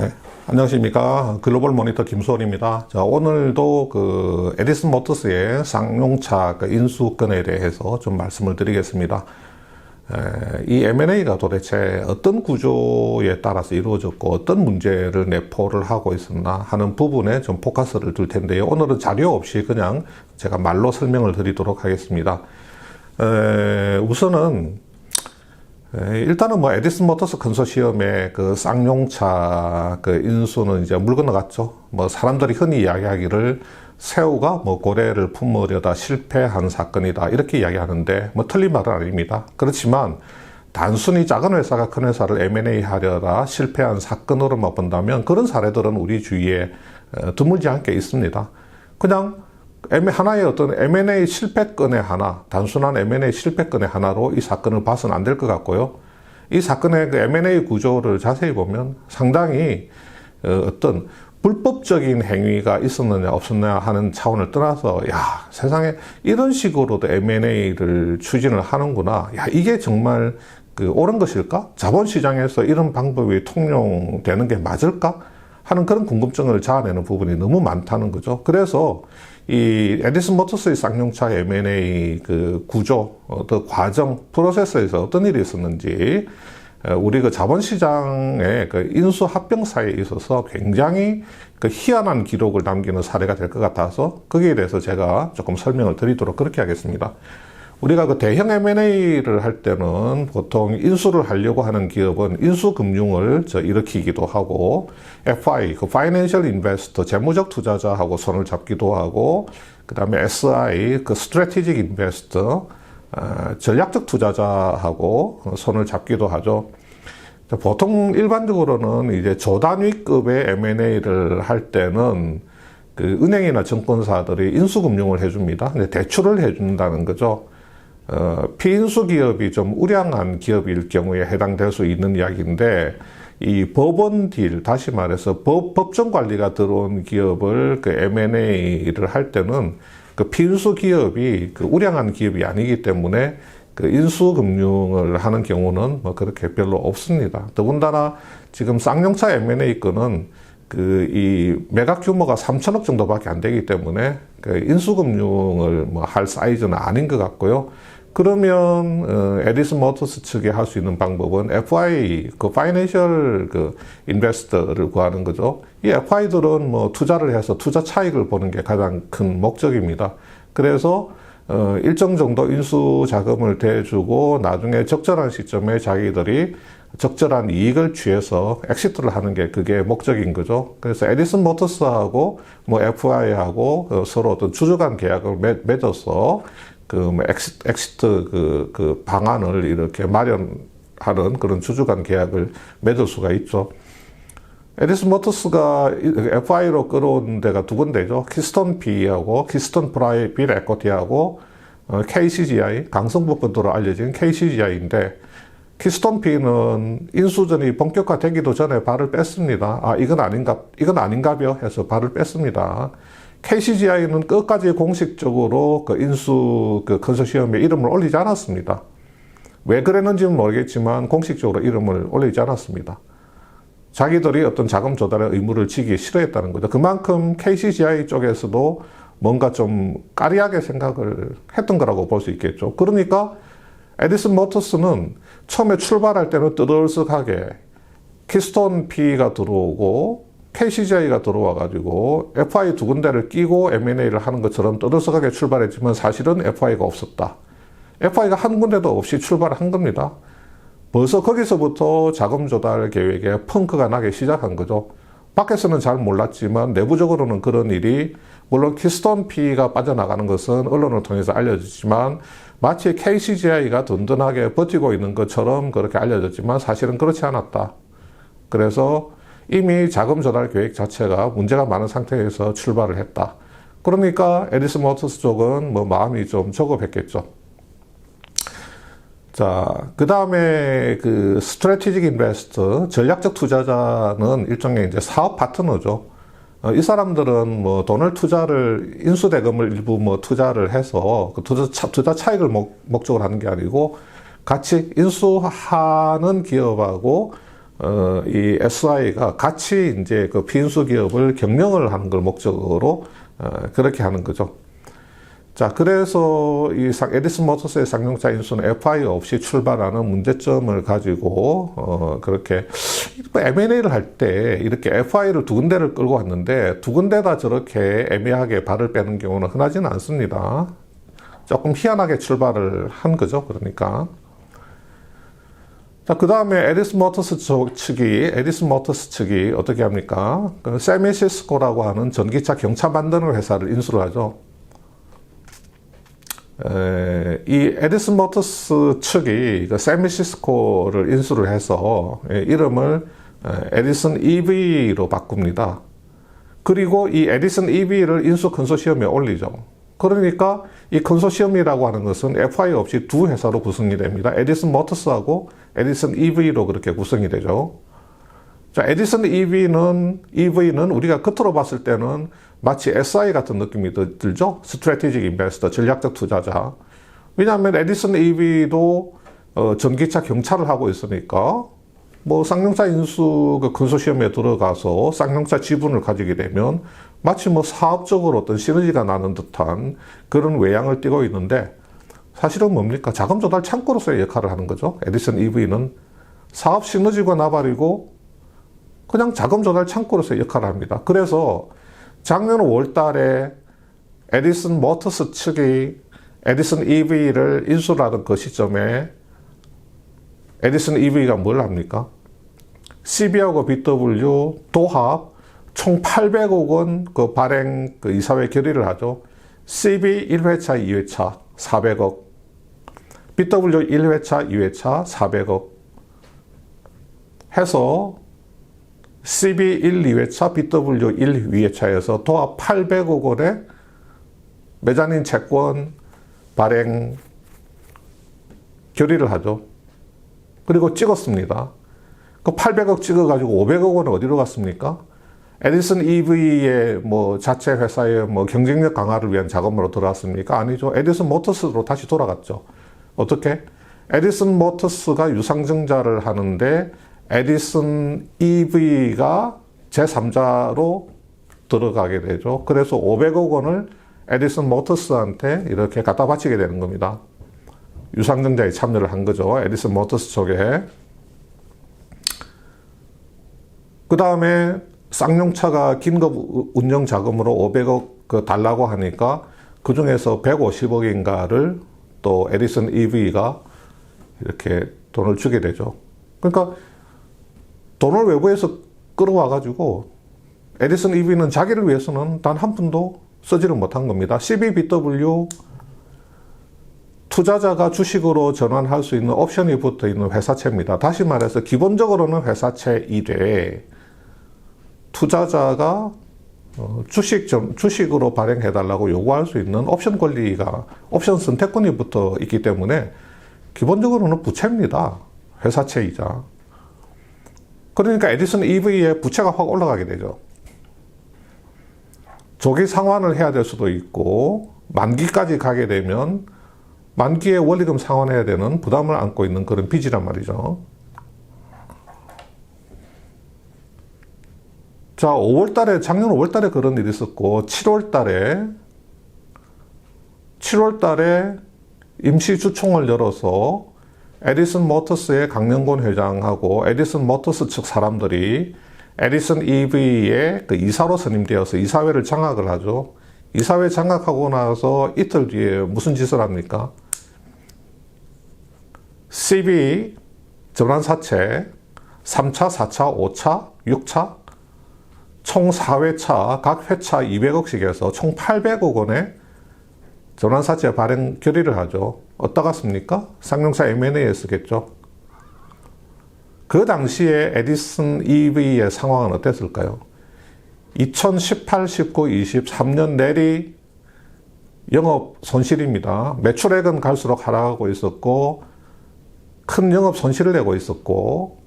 네, 안녕하십니까. 글로벌 모니터 김수원입니다. 자, 오늘도 그 에디슨 모터스의 쌍용차 그 인수건에 대해서 좀 말씀을 드리겠습니다. 에, 이 M&A가 도대체 어떤 구조에 따라서 이루어졌고 어떤 문제를 내포를 하고 있었나 하는 부분에 좀 포커스를 둘 텐데요. 오늘은 자료 없이 그냥 제가 말로 설명을 드리도록 하겠습니다. 에, 우선은 에, 일단은 뭐 에디슨 모터스 컨소시엄의 그 쌍용차 그 인수는 이제 물 건너갔죠. 뭐 사람들이 흔히 이야기하기를 새우가 뭐 고래를 품으려다 실패한 사건이다 이렇게 이야기하는데 뭐 틀린 말은 아닙니다. 그렇지만 단순히 작은 회사가 큰 회사를 M&A 하려다 실패한 사건으로만 본다면 그런 사례들은 우리 주위에 어, 드물지 않게 있습니다. 그냥 하나의 어떤 M&A 실패건의 하나, 단순한 M&A 실패건의 하나로 이 사건을 봐서는 안 될 것 같고요. 이 사건의 그 M&A 구조를 자세히 보면 상당히 어, 어떤 불법적인 행위가 있었느냐 없었느냐 하는 차원을 떠나서 야 세상에 이런 식으로도 M&A를 추진을 하는구나. 야 이게 정말 그 옳은 것일까? 자본시장에서 이런 방법이 통용되는 게 맞을까? 하는 그런 궁금증을 자아내는 부분이 너무 많다는 거죠. 그래서 이 에디슨 모터스의 쌍용차 M&A 그 구조, 어떤 과정, 프로세스에서 어떤 일이 있었는지 우리 그 자본시장의 그 인수 합병사에 있어서 굉장히 그 희한한 기록을 남기는 사례가 될 것 같아서 거기에 대해서 제가 조금 설명을 드리도록 그렇게 하겠습니다. 우리가 그 대형 M&A를 할 때는 보통 인수를 하려고 하는 기업은 인수금융을 저 일으키기도 하고 FI, 그 Financial Investor, 재무적 투자자하고 손을 잡기도 하고 그 다음에 SI, 그 Strategic Investor, 어, 전략적 투자자하고 손을 잡기도 하죠. 보통 일반적으로는 이제 조단위급의 M&A를 할 때는 그 은행이나 증권사들이 인수금융을 해줍니다. 대출을 해준다는 거죠. 어, 피인수 기업이 좀 우량한 기업일 경우에 해당될 수 있는 이야기인데 이 법원 딜 다시 말해서 법, 법정 관리가 들어온 기업을 그 M&A를 할 때는 그 피인수 기업이 그 우량한 기업이 아니기 때문에 그 인수금융을 하는 경우는 뭐 그렇게 별로 없습니다. 더군다나 지금 쌍용차 M&A 건은 그 이 매각 규모가 3천억 정도밖에 안 되기 때문에 그 인수금융을 뭐 할 사이즈는 아닌 것 같고요. 그러면 어, 에디슨 모터스 측이 할수 있는 방법은 FI 그 파이낸셜 그 인베스터를 구하는 거죠. 이 FI들은 뭐 투자를 해서 투자 차익을 보는 게 가장 큰 목적입니다. 그래서 어, 일정 정도 인수 자금을 대주고 나중에 적절한 시점에 자기들이 적절한 이익을 취해서 엑시트를 하는 게 그게 목적인 거죠. 그래서 에디슨 모터스하고 뭐 FI하고 어, 서로 어떤 주주간 계약을 맺어서 그뭐 엑시트, 엑시트 그, 그 방안을 이렇게 마련하는 그런 주주간 계약을 맺을 수가 있죠. 에디슨 모터스가 FI로 끌어온 데가 두 군데죠. 키스톤 P하고 키스톤 프라이빗 에코티하고 KCGI, 강성북건도로 알려진 KCGI인데 키스톤 P는 인수전이 본격화되기도 전에 발을 뺐습니다. 아, 이건 아닌가, 이건 아닌가벼 해서 발을 뺐습니다. KCGI는 끝까지 공식적으로 그 인수 그 컨소시엄에 이름을 올리지 않았습니다. 왜 그랬는지는 모르겠지만 공식적으로 이름을 올리지 않았습니다. 자기들이 어떤 자금 조달의 의무를 지기 싫어했다는 거죠. 그만큼 KCGI 쪽에서도 뭔가 좀 까리하게 생각을 했던 거라고 볼 수 있겠죠. 그러니까 에디슨 모터스는 처음에 출발할 때는 뜨들썩하게 키스톤 P가 들어오고 KCGI가 들어와가지고 FI 두 군데를 끼고 M&A를 하는 것처럼 떠들썩하게 출발했지만 사실은 FI가 없었다. FI가 한 군데도 없이 출발한 겁니다. 벌써 거기서부터 자금 조달 계획에 펑크가 나기 시작한 거죠. 밖에서는 잘 몰랐지만 내부적으로는 그런 일이 물론 키스톤 P가 빠져나가는 것은 언론을 통해서 알려졌지만 마치 KCGI가 든든하게 버티고 있는 것처럼 그렇게 알려졌지만 사실은 그렇지 않았다. 그래서 이미 자금 조달 계획 자체가 문제가 많은 상태에서 출발을 했다. 그러니까 에디슨 모터스 쪽은 뭐 마음이 좀 조급했겠죠. 자, 그 다음에 그 스트레티직 인베스터, 전략적 투자자는 일종의 이제 사업 파트너죠. 어, 이 사람들은 뭐 돈을 투자를, 인수대금을 일부 뭐 투자를 해서 그 투자, 차, 투자 차익을 목, 목적으로 하는 게 아니고 같이 인수하는 기업하고 어, 이 SI가 같이 이제 그 피인수 기업을 경영을 하는 걸 목적으로 어, 그렇게 하는 거죠. 자, 그래서 이 상- 에디슨 모터스의 쌍용차 인수는 FI 없이 출발하는 문제점을 가지고 어, 그렇게 M&A를 할 때 이렇게 FI를 두 군데를 끌고 왔는데 두 군데 다 저렇게 애매하게 발을 빼는 경우는 흔하지는 않습니다. 조금 희한하게 출발을 한 거죠. 그러니까. 자, 그 다음에 에디슨 모터스 쪽 측이, 에디슨 모터스 측이 어떻게 합니까? 그 세미시스코라고 하는 전기차 경차 만드는 회사를 인수를 하죠. 에, 이 에디슨 모터스 측이 그 세미시스코를 인수를 해서 예, 이름을 에, 에디슨 EV로 바꿉니다. 그리고 이 에디슨 EV를 인수 컨소시엄에 올리죠. 그러니까 이 컨소시엄이라고 하는 것은 FI 없이 두 회사로 구성이 됩니다. 에디슨 모터스하고 에디슨 EV로 그렇게 구성이 되죠. 자, 에디슨 EV는, EV는 우리가 겉으로 봤을 때는 마치 SI 같은 느낌이 들- 들죠? 스트래티직 인베스터, 전략적 투자자. 왜냐하면 에디슨 EV도 어, 전기차 경차를 하고 있으니까 뭐 쌍용차 인수 그 컨소시엄에 들어가서 쌍용차 지분을 가지게 되면 마치 뭐 사업적으로 어떤 시너지가 나는 듯한 그런 외양을 띠고 있는데 사실은 뭡니까? 자금 조달 창구로서의 역할을 하는 거죠. 에디슨 EV는 사업 시너지가 나발이고 그냥 자금 조달 창구로서의 역할을 합니다. 그래서 작년 5월 달에 에디슨 모터스 측이 에디슨 EV를 인수하던 그 시점에 에디슨 EV가 뭘 합니까? CB하고 BW 도합 총 800억 원 그 발행 그 이사회 결의를 하죠. CB 1회차, 2회차 400억, BW 1회차, 2회차 400억 해서 CB 1, 2회차, BW 1, 2회차에서 도합 800억 원의 메자닌 채권 발행 결의를 하죠. 그리고 찍었습니다. 그 800억 찍어가지고 500억 원은 어디로 갔습니까? 에디슨 EV의 뭐 자체 회사의 뭐 경쟁력 강화를 위한 자금으로 들어왔습니까? 아니죠. 에디슨 모터스로 다시 돌아갔죠. 어떻게? 에디슨 모터스가 유상증자를 하는데 에디슨 EV가 제3자로 들어가게 되죠. 그래서 500억 원을 에디슨 모터스한테 이렇게 갖다 바치게 되는 겁니다. 유상증자에 참여를 한 거죠. 에디슨 모터스 쪽에. 그 다음에 쌍용차가 긴급 운영 자금으로 500억 그 달라고 하니까 그 중에서 150억인가를 또 에디슨 EV가 이렇게 돈을 주게 되죠. 그러니까 돈을 외부에서 끌어와 가지고 에디슨 EV는 자기를 위해서는 단 한 푼도 쓰지를 못한 겁니다. CBBW 투자자가 주식으로 전환할 수 있는 옵션이 붙어 있는 회사채입니다. 다시 말해서 기본적으로는 회사채 1회 투자자가 어, 주식 좀 주식으로 발행해 달라고 요구할 수 있는 옵션 권리가 옵션 선택권이 붙어 있기 때문에 기본적으로는 부채입니다. 회사채이자. 그러니까 에디슨 EV의 부채가 확 올라가게 되죠. 조기 상환을 해야 될 수도 있고 만기까지 가게 되면 만기에 원리금 상환해야 되는 부담을 안고 있는 그런 빚이란 말이죠. 자, 5월 달에, 작년 5월 달에 그런 일이 있었고, 7월 달에, 7월 달에 임시 주총을 열어서 에디슨 모터스의 강명곤 회장하고 에디슨 모터스 측 사람들이 에디슨 EV의 그 이사로 선임되어서 이사회를 장악을 하죠. 이사회 장악하고 나서 이틀 뒤에 무슨 짓을 합니까? CB 전환사채 3차, 4차, 5차, 6차 총 4회차 각 회차 200억씩 해서 총 800억 원의 전환사채 발행 결의를 하죠. 어디다 갔습니까? 쌍용차 M&A에 쓰겠죠. 그 당시에 에디슨 EV의 상황은 어땠을까요? 2018, 19, 20, 3년 내리 영업 손실입니다. 매출액은 갈수록 하락하고 있었고, 큰 영업 손실을 내고 있었고,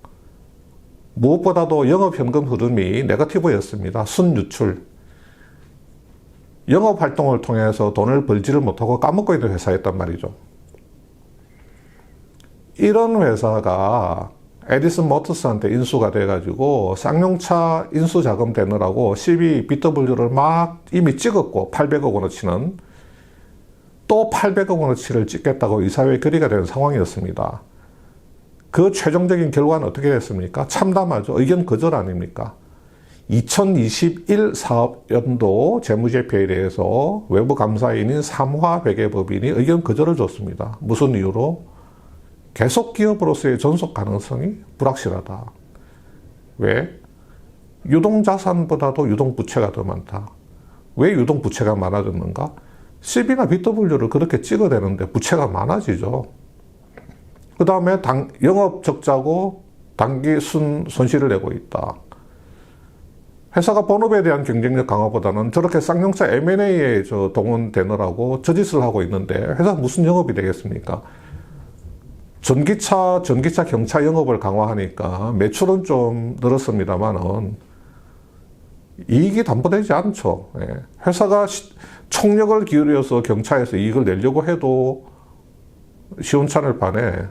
무엇보다도 영업 현금 흐름이 네거티브였습니다. 순유출. 영업 활동을 통해서 돈을 벌지를 못하고 까먹고 있는 회사였단 말이죠. 이런 회사가 에디슨 모터스한테 인수가 돼가지고 쌍용차 인수 자금 되느라고 12BW를 막 이미 찍었고 800억 원어치는 또 800억 원어치를 찍겠다고 이사회에 결의가 되는 상황이었습니다. 그 최종적인 결과는 어떻게 됐습니까? 참담하죠. 의견 거절 아닙니까? 2021 사업연도 재무제표에 대해서 외부 감사인인 삼화회계법인이 의견 거절을 줬습니다. 무슨 이유로? 계속 기업으로서의 전속 가능성이 불확실하다. 왜? 유동자산보다도 유동부채가 더 많다. 왜 유동부채가 많아졌는가? CB나 BW를 그렇게 찍어대는데 부채가 많아지죠. 그 다음에 당, 영업 적자고 단기 순, 손실을 내고 있다. 회사가 본업에 대한 경쟁력 강화보다는 저렇게 쌍용차 M&A에 저 동원되느라고 저짓을 하고 있는데 회사 무슨 영업이 되겠습니까? 전기차, 전기차 경차 영업을 강화하니까 매출은 좀 늘었습니다만은 이익이 담보되지 않죠. 예. 회사가 시, 총력을 기울여서 경차에서 이익을 내려고 해도 시원찮을 판에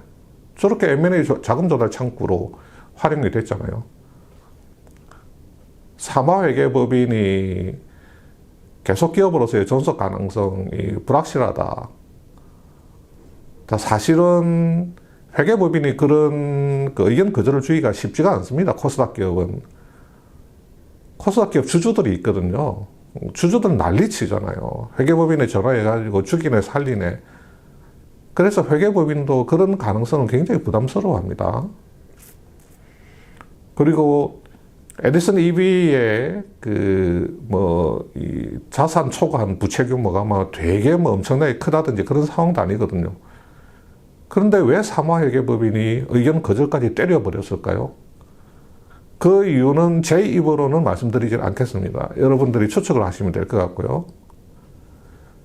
저렇게 M&A 자금 조달 창구로 활용이 됐잖아요. 사마회계법인이 계속 기업으로서의 전속 가능성이 불확실하다. 사실은 회계법인이 그런 그 의견 거절을 주기가 쉽지가 않습니다. 코스닥 기업은. 코스닥 기업 주주들이 있거든요. 주주들은 난리치잖아요. 회계법인에 전화해가지고 죽이네 살리네. 그래서 회계법인도 그런 가능성은 굉장히 부담스러워 합니다. 그리고 에디슨 EV의 그뭐 이 자산 초과한 부채 규모가 막 되게 뭐 엄청나게 크다든지 그런 상황도 아니거든요. 그런데 왜 사마회계법인이 의견 거절까지 때려버렸을까요? 그 이유는 제 입으로는 말씀드리지 않겠습니다. 여러분들이 추측을 하시면 될 것 같고요.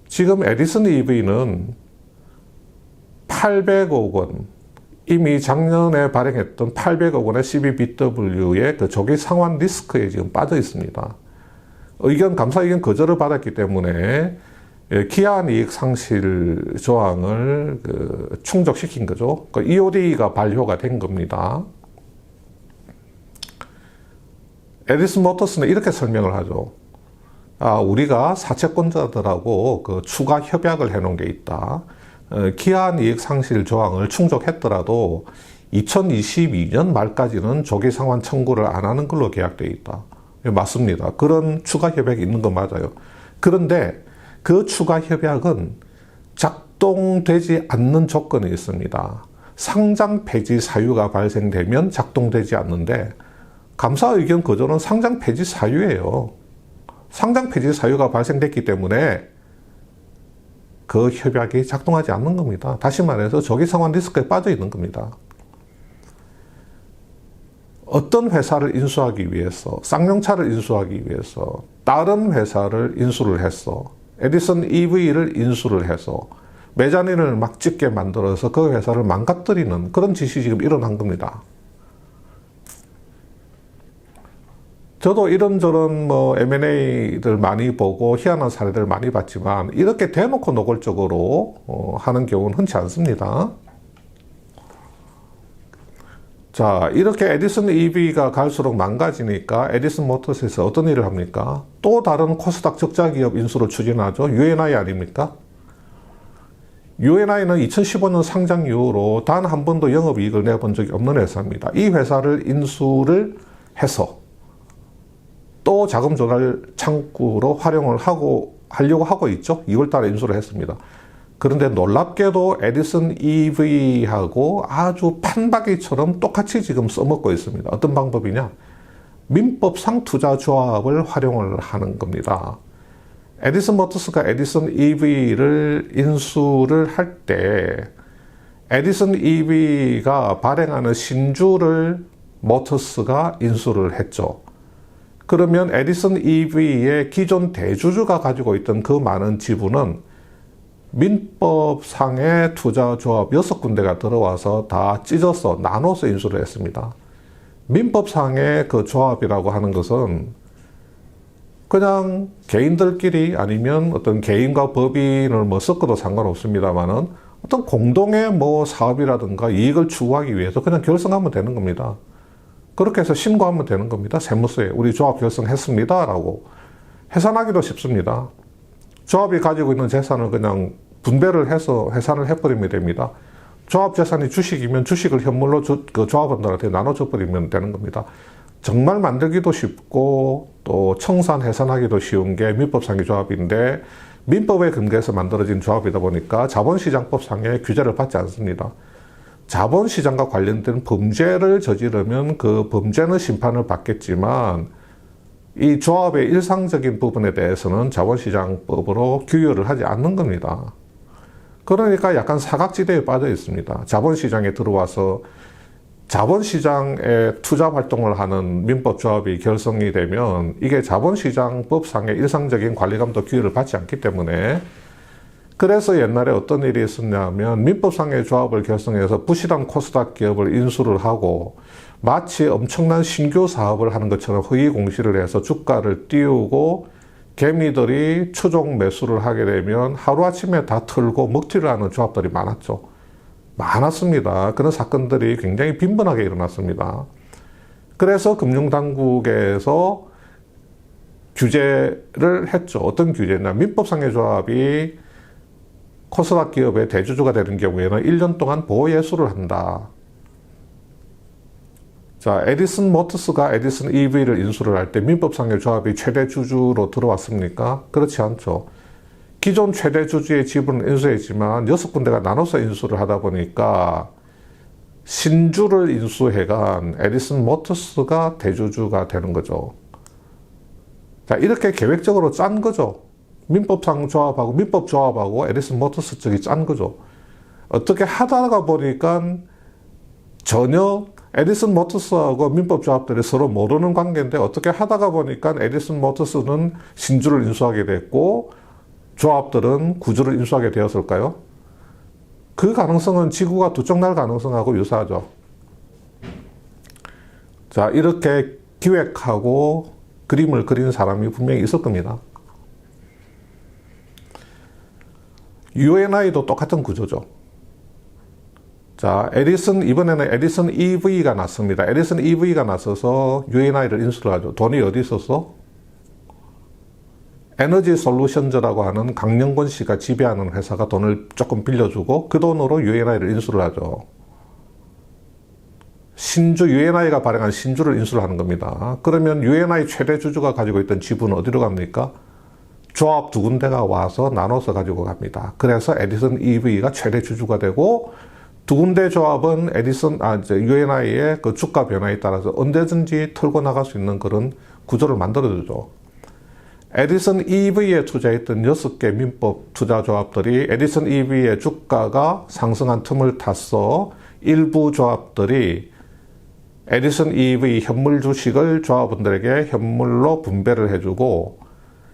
지금 에디슨 EV는 800억 원, 이미 작년에 발행했던 800억 원의 12BW의 그 조기 상환 리스크에 지금 빠져 있습니다. 의견, 감사 의견 거절을 받았기 때문에 예, 기한 이익 상실 조항을 그 충족시킨 거죠. 그 EOD가 발효가 된 겁니다. 에디슨 모터스는 이렇게 설명을 하죠. 아, 우리가 사채권자들하고 그 추가 협약을 해놓은 게 있다. 어, 기한 이익 상실 조항을 충족했더라도 2022년 말까지는 조기 상환 청구를 안 하는 걸로 계약되어 있다. 예, 맞습니다. 그런 추가 협약이 있는 거 맞아요. 그런데 그 추가 협약은 작동되지 않는 조건이 있습니다. 상장 폐지 사유가 발생되면 작동되지 않는데 감사 의견 거절은 상장 폐지 사유예요. 상장 폐지 사유가 발생됐기 때문에 그 협약이 작동하지 않는 겁니다. 다시 말해서 조기 상환 리스크에 빠져 있는 겁니다. 어떤 회사를 인수하기 위해서, 쌍용차를 인수하기 위해서 다른 회사를 인수를 했어. 에디슨 EV를 인수를 해서 매자닌을 막 찍게 만들어서 그 회사를 망가뜨리는 그런 짓이 지금 일어난 겁니다. 저도 이런저런 뭐 M&A들 많이 보고 희한한 사례들 많이 봤지만 이렇게 대놓고 노골적으로 어 하는 경우는 흔치 않습니다. 자, 이렇게 에디슨 EV가 갈수록 망가지니까 에디슨 모터스에서 어떤 일을 합니까? 또 다른 코스닥 적자 기업 인수를 추진하죠. UNI 아닙니까? UNI는 2015년 상장 이후로 단 한 번도 영업이익을 내본 적이 없는 회사입니다. 이 회사를 인수를 해서 또 자금 조달 창구로 활용을 하고 하려고 하고 있죠. 2월 달에 인수를 했습니다. 그런데 놀랍게도 에디슨 EV하고 아주 판박이처럼 똑같이 지금 써먹고 있습니다. 어떤 방법이냐? 민법상 투자 조합을 활용을 하는 겁니다. 에디슨 모터스가 에디슨 EV를 인수를 할 때 에디슨 EV가 발행하는 신주를 모터스가 인수를 했죠. 그러면 에디슨 EV의 기존 대주주가 가지고 있던 그 많은 지분은 민법상의 투자조합 6군데가 들어와서 다 찢어서 나눠서 인수를 했습니다. 민법상의 그 조합이라고 하는 것은 그냥 개인들끼리 아니면 어떤 개인과 법인을 뭐 섞어도 상관없습니다만은 어떤 공동의 뭐 사업이라든가 이익을 추구하기 위해서 그냥 결성하면 되는 겁니다. 그렇게 해서 신고하면 되는 겁니다. 세무서에 우리 조합 결성했습니다 라고 해산하기도 쉽습니다. 조합이 가지고 있는 재산을 그냥 분배를 해서 해산을 해버리면 됩니다. 조합 재산이 주식이면 주식을 현물로 주, 그 조합원들한테 나눠줘 버리면 되는 겁니다. 정말 만들기도 쉽고 또 청산 해산하기도 쉬운 게 민법상의 조합인데 민법에 근거해서 만들어진 조합이다 보니까 자본시장법상의 규제를 받지 않습니다. 자본시장과 관련된 범죄를 저지르면 그 범죄는 심판을 받겠지만 이 조합의 일상적인 부분에 대해서는 자본시장법으로 규율을 하지 않는 겁니다. 그러니까 약간 사각지대에 빠져 있습니다. 자본시장에 들어와서 자본시장에 투자 활동을 하는 민법조합이 결성이 되면 이게 자본시장법상의 일상적인 관리감도 규율을 받지 않기 때문에 그래서 옛날에 어떤 일이 있었냐면 민법상의 조합을 결성해서 부실한 코스닥 기업을 인수를 하고 마치 엄청난 신규 사업을 하는 것처럼 허위 공시를 해서 주가를 띄우고 개미들이 추종 매수를 하게 되면 하루아침에 다 털고 먹튀를 하는 조합들이 많았죠. 많았습니다. 그런 사건들이 굉장히 빈번하게 일어났습니다. 그래서 금융당국에서 규제를 했죠. 어떤 규제냐. 민법상의 조합이 코스닥 기업의 대주주가 되는 경우에는 1년 동안 보호예수를 한다. 자, 에디슨 모터스가 에디슨 EV를 인수를 할 때 민법상의 조합이 최대 주주로 들어왔습니까? 그렇지 않죠. 기존 최대 주주의 지분을 인수했지만 여섯 군데가 나눠서 인수를 하다 보니까 신주를 인수해간 에디슨 모터스가 대주주가 되는 거죠. 자, 이렇게 계획적으로 짠 거죠. 민법상 조합하고 민법 조합하고 에디슨 모터스 쪽이 짠 거죠. 어떻게 하다가 보니까 전혀 에디슨 모터스하고 민법 조합들이 서로 모르는 관계인데 어떻게 하다가 보니까 에디슨 모터스는 신주를 인수하게 됐고 조합들은 구주를 인수하게 되었을까요? 그 가능성은 지구가 두 쪽 날 가능성하고 유사하죠. 자, 이렇게 기획하고 그림을 그린 사람이 분명히 있을 겁니다. UNI도 똑같은 구조죠. 자, 에디슨, 이번에는 에디슨 EV가 났습니다. 에디슨 EV가 나서서 UNI를 인수를 하죠. 돈이 어디 있었어? 에너지 솔루션즈라고 하는 강영권 씨가 지배하는 회사가 돈을 조금 빌려주고 그 돈으로 UNI를 인수를 하죠. 신주 UNI가 발행한 신주를 인수를 하는 겁니다. 그러면 UNI 최대 주주가 가지고 있던 지분은 어디로 갑니까? 조합 두 군데가 와서 나눠서 가지고 갑니다. 그래서 에디슨 EV가 최대 주주가 되고 두 군데 조합은 에디슨 아 이제 UNI의 그 주가 변화에 따라서 언제든지 털고 나갈 수 있는 그런 구조를 만들어 주죠. 에디슨 EV에 투자했던 6개 민법 투자 조합들이 에디슨 EV의 주가가 상승한 틈을 타서 일부 조합들이 에디슨 EV 현물 주식을 조합원들에게 현물로 분배를 해주고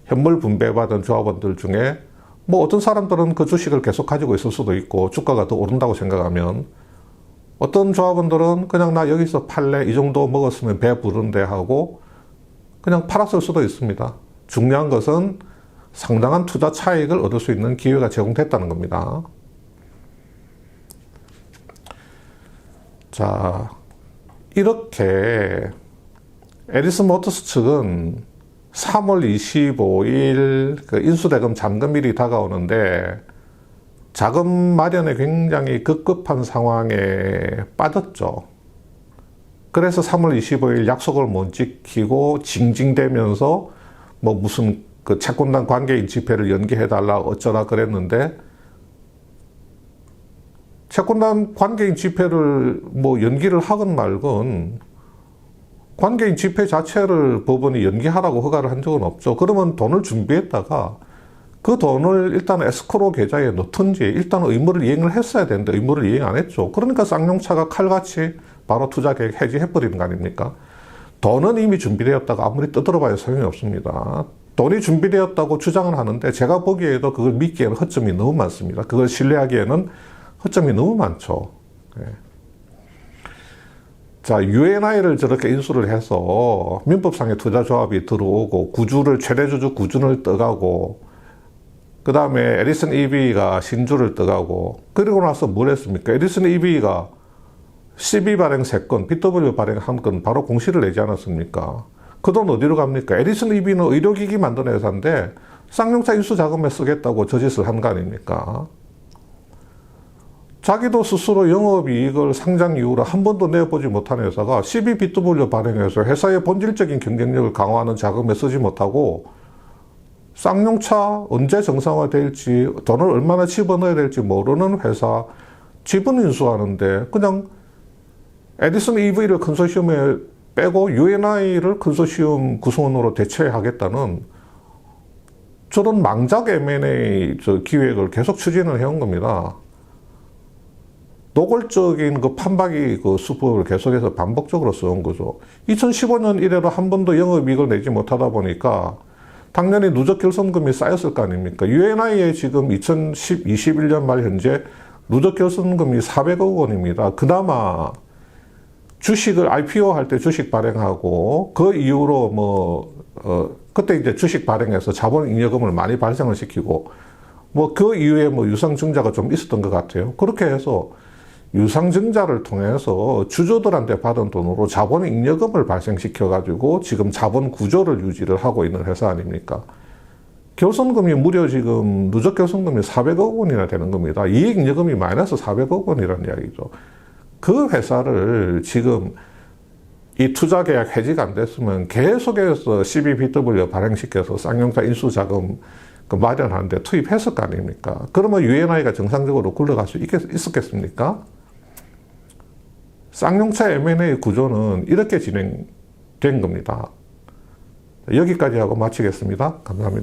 현물 분배받은 조합원들 중에 뭐 어떤 사람들은 그 주식을 계속 가지고 있을 수도 있고 주가가 더 오른다고 생각하면 어떤 조합원들은 그냥 나 여기서 팔래 이 정도 먹었으면 배 부른데 하고 그냥 팔았을 수도 있습니다. 중요한 것은 상당한 투자 차익을 얻을 수 있는 기회가 제공됐다는 겁니다. 자, 이렇게 에디슨 모터스 측은 3월 25일 그 인수대금 잔금일이 다가오는데 자금 마련에 굉장히 급급한 상황에 빠졌죠. 그래서 3월 25일 약속을 못 지키고 징징대면서 뭐 무슨 그 채권단 관계인 집회를 연기해달라 어쩌라 그랬는데 채권단 관계인 집회를 뭐 연기를 하건 말건 관계인 집회 자체를 법원이 연기하라고 허가를 한 적은 없죠. 그러면 돈을 준비했다가 그 돈을 일단 에스크로 계좌에 넣든지 일단 의무를 이행을 했어야 되는데 의무를 이행 안 했죠. 그러니까 쌍용차가 칼같이 바로 투자 계획 해지해버리는 거 아닙니까? 돈은 이미 준비되었다가 아무리 떠들어봐야 소용이 없습니다. 돈이 준비되었다고 주장을 하는데 제가 보기에도 그걸 믿기에는 허점이 너무 많습니다. 그걸 신뢰하기에는 허점이 너무 많죠. 네. 자, UNI를 저렇게 인수를 해서 민법상의 투자조합이 들어오고 구주를 최대주주 구준을 떠가고 그 다음에 에디슨 EV가 신주를 떠가고 그리고 나서 뭘 했습니까? 에디슨 EV가 CB 발행 3건, BW 발행 1건 바로 공시를 내지 않았습니까? 그 돈 어디로 갑니까? 에디슨 EV는 의료기기 만드는 회사인데 쌍용차 인수 자금에 쓰겠다고 저 짓을 한 거 아닙니까? 자기도 스스로 영업이익을 상장 이후로 한 번도 내보지 못한 회사가 CBBW 발행해서 회사의 본질적인 경쟁력을 강화하는 자금에 쓰지 못하고 쌍용차 언제 정상화될지 돈을 얼마나 집어넣어야 될지 모르는 회사 지분 인수하는데 그냥 에디슨 EV를 컨소시엄에 빼고 UNI를 컨소시엄 구성원으로 대체하겠다는 저런 망작 M&A 저 기획을 계속 추진을 해온 겁니다. 노골적인 그 판박이 그 수법을 계속해서 반복적으로 써온 거죠. 2015년 이래로 한 번도 영업이익을 내지 못하다 보니까 당연히 누적 결손금이 쌓였을 거 아닙니까? UNI에 지금 2021년 말 현재 누적 결손금이 400억 원입니다. 그나마 주식을 IPO 할 때 주식 발행하고 그 이후로 뭐, 어, 그때 이제 주식 발행해서 자본 잉여금을 많이 발생을 시키고 뭐 그 이후에 뭐 유상 증자가 좀 있었던 것 같아요. 그렇게 해서 유상증자를 통해서 주주들한테 받은 돈으로 자본 잉여금을 발생시켜 가지고 지금 자본 구조를 유지를 하고 있는 회사 아닙니까? 결손금이 무려 지금 누적 결손금이 400억 원이나 되는 겁니다. 이익 잉여금이 마이너스 400억 원이라는 이야기죠. 그 회사를 지금 이 투자 계약 해지가 안 됐으면 계속해서 CBBW 발행시켜서 쌍용차 인수 자금 그 마련하는데 투입했을 거 아닙니까? 그러면 UNI가 정상적으로 굴러갈 수 있겠, 있었겠습니까? 쌍용차 M&A 구조는 이렇게 진행된 겁니다. 여기까지 하고 마치겠습니다. 감사합니다.